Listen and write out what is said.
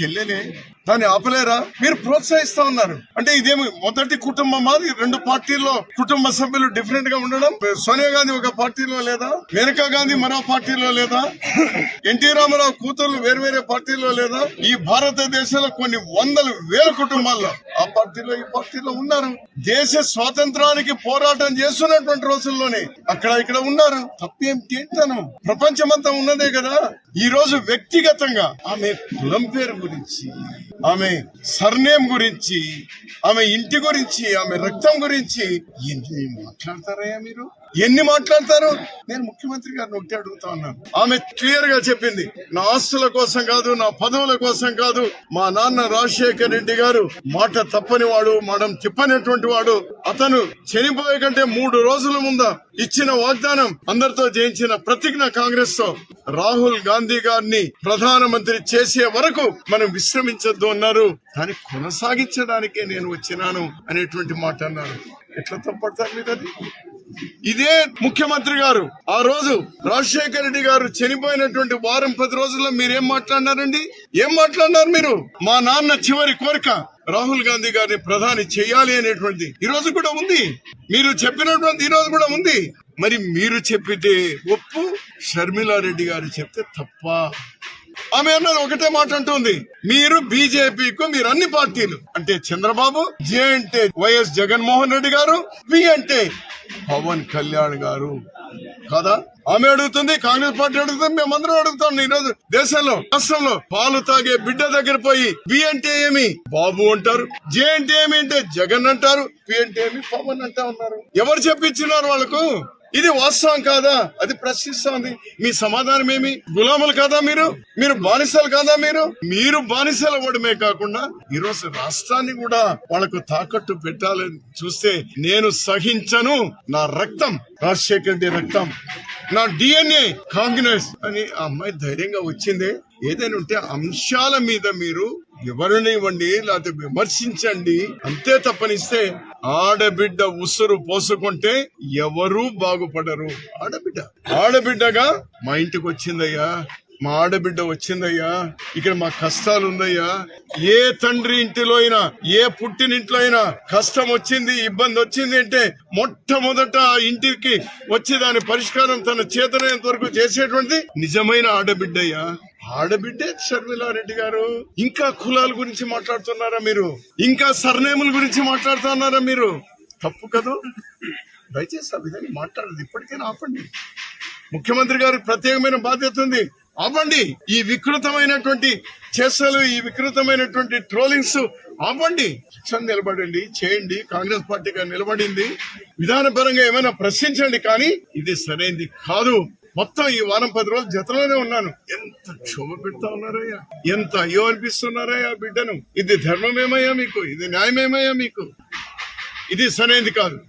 शिरलेले దాన్ని ఆపలేరా? మీరు ప్రోత్సహిస్తా ఉన్నారు. అంటే ఇదేమి మొదటి కుటుంబం మాది రెండు పార్టీల్లో కుటుంబ సభ్యులు డిఫరెంట్గా ఉండడం? సోనియా గాంధీ ఒక పార్టీలో లేదా? మేనకా గాంధీ మరో పార్టీలో లేదా? ఎన్టీ రామారావు కూతుర్లు వేరే పార్టీలో లేదా? ఈ భారతదేశంలో కొన్ని వందల వేల కుటుంబాల్లో ఆ పార్టీలో ఈ పార్టీలో ఉన్నారు. దేశ స్వాతంత్రానికి పోరాటం చేస్తున్నటువంటి రోజుల్లోనే అక్కడ ఇక్కడ ఉన్నారు. తప్పేం ఏంటను ప్రపంచమంతా ఉన్నదే కదా? ఈ రోజు వ్యక్తిగతంగా ఆమె కులం పేరు గురించి ఆమె సర్నేమ్ గురించి ఆమె ఇంటి గురించి ఆమె రక్తం గురించి ఏంటి మాట్లాడతారయ్యా మీరు? ఎన్ని మాట్లాడతారు? నేను ముఖ్యమంత్రి గారిని ఒకటి అడుగుతా ఉన్నాను. ఆమె క్లియర్గా చెప్పింది. నా ఆస్తుల కోసం కాదు నా పదవుల కోసం కాదు మా నాన్న రాజశేఖర్ రెడ్డి గారు మాట తప్పని వాడు మనం చెప్పనటువంటి వాడు. అతను చనిపోయే కంటే మూడు రోజుల ముందా ఇచ్చిన వాగ్దానం అందరితో చేయించిన ప్రతిజ్ఞ కాంగ్రెస్తో రాహుల్ గాంధీ గారిని ప్రధానమంత్రి చేసే వరకు మనం విశ్రమించొద్దు అన్నారు. దాన్ని కొనసాగించడానికే నేను వచ్చినాను అనేటువంటి మాట అన్నారు. ఎట్లా తప్పడతారు మీద ఇదే ముఖ్యమంత్రి గారు. ఆ రోజు రాజశేఖర రెడ్డి గారు చనిపోయినటువంటి వారం పది రోజుల్లో మీరేం మాట్లాడినారండి? ఏం మాట్లాడినారు మీరు? మా నాన్న చివరి కోరిక రాహుల్ గాంధీ గారిని ప్రధాని చేయాలి అనేటువంటిది. ఈ రోజు కూడా ఉంది. మీరు చెప్పినటువంటి ఈ రోజు కూడా ఉంది. మరి మీరు చెప్పితే ఒప్పు? షర్మిలారెడ్డి గారు చెప్తే తప్ప. ఆమె అన్నది ఒకటే మాట అంటుంది. మీరు బీజేపీకు మీరు అన్ని పార్టీలు. అంటే చంద్రబాబు జే అంటే వైఎస్ జగన్మోహన్ రెడ్డి గారు బి అంటే పవన్ కళ్యాణ్ గారు. కదా? ఆమె అడుగుతుంది కాంగ్రెస్ పార్టీ అడుగుతుంది మేమందరం అడుగుతాం. ఈ రోజు దేశంలో రాష్ట్రంలో పాలు తాగే బిడ్డ దగ్గర పోయి బి అంటే ఏమి? బాబు అంటారు. జే అంటే ఏమి అంటే జగన్ అంటారు. పి అంటే ఏమి? పవన్ అంటా ఉన్నారు. ఎవరు చెప్పించినారు వాళ్ళకు? ఇది వాస్తవం కాదా? అది ప్రశ్నిస్తోంది. మీ సమాధానం ఏమి గులాములు కాదా మీరు? మీరు బానిసలు కాదా మీరు? మీరు బానిసలు అవ్వడమే కాకుండా ఈ రోజు రాష్ట్రాన్ని కూడా వాళ్ళకు తాకట్టు పెట్టాలని చూస్తే నేను సహించను. నా రక్తం రాజశేఖర్ రెడ్డి రక్తం నా డిఎన్ఏ కాంగ్రెస్ అని ఆ అమ్మాయి ధైర్యంగా వచ్చింది. ఏదైనా ఉంటే అంశాల మీద మీరు వివరణ ఇవ్వండి లేకపోతే విమర్శించండి. అంతే తప్పనిస్తే ఆడబిడ్డ ఉసురు పోసుకుంటే ఎవరూ బాగుపడరు. ఆడబిడ్డ. ఆడబిడ్డగా మా ఇంటికి వచ్చిందయ్యా. మా ఆడబిడ్డ వచ్చిందయ్యా. ఇక్కడ మా కష్టాలు ఉందయ్యా ఏ తండ్రి ఇంటిలో అయినా ఏ పుట్టినింట్లో అయినా కష్టం వచ్చింది ఇబ్బంది వచ్చింది అంటే మొట్టమొదట ఆ ఇంటికి వచ్చి దాని పరిష్కారం తన చేతనైనంత వరకు చేసేటువంటి నిజమైన ఆడబిడ్డయ్యా. ఆడబిడ్డే షర్మిలారెడ్డి గారు. ఇంకా కులాల గురించి మాట్లాడుతున్నారా మీరు? ఇంకా సర్నేముల గురించి మాట్లాడుతున్నారా మీరు? తప్పు కదూ? దయచేసి ఆ విధంగా మాట్లాడదు. ఇప్పటికైనా ఆపండి. ముఖ్యమంత్రి గారికి ప్రత్యేకమైన బాధ్యత ఉంది. ఆపండి. ఈ వికృతమైనటువంటి చేసలు ఈ వికృతమైనటువంటి ట్రోలింగ్స్ ఆపండి. శిక్షణ నిలబడండి చేయండి. కాంగ్రెస్ పార్టీగా నిలబడింది. విధానపరంగా ఏమైనా ప్రశ్నించండి కానీ ఇది సరైనది కాదు. మొత్తం ఈ వారం పది రోజులు జతలోనే ఉన్నాను. ఎంత క్షోభ పెడతా ఉన్నారయ్యా? ఎంత అయ్యో అనిపిస్తున్నారయ్యా బిడ్డను? ఇది ధర్మమేమయ్యా మీకు? ఇది న్యాయమేమయ్యా మీకు? ఇది సరైనది కాదు.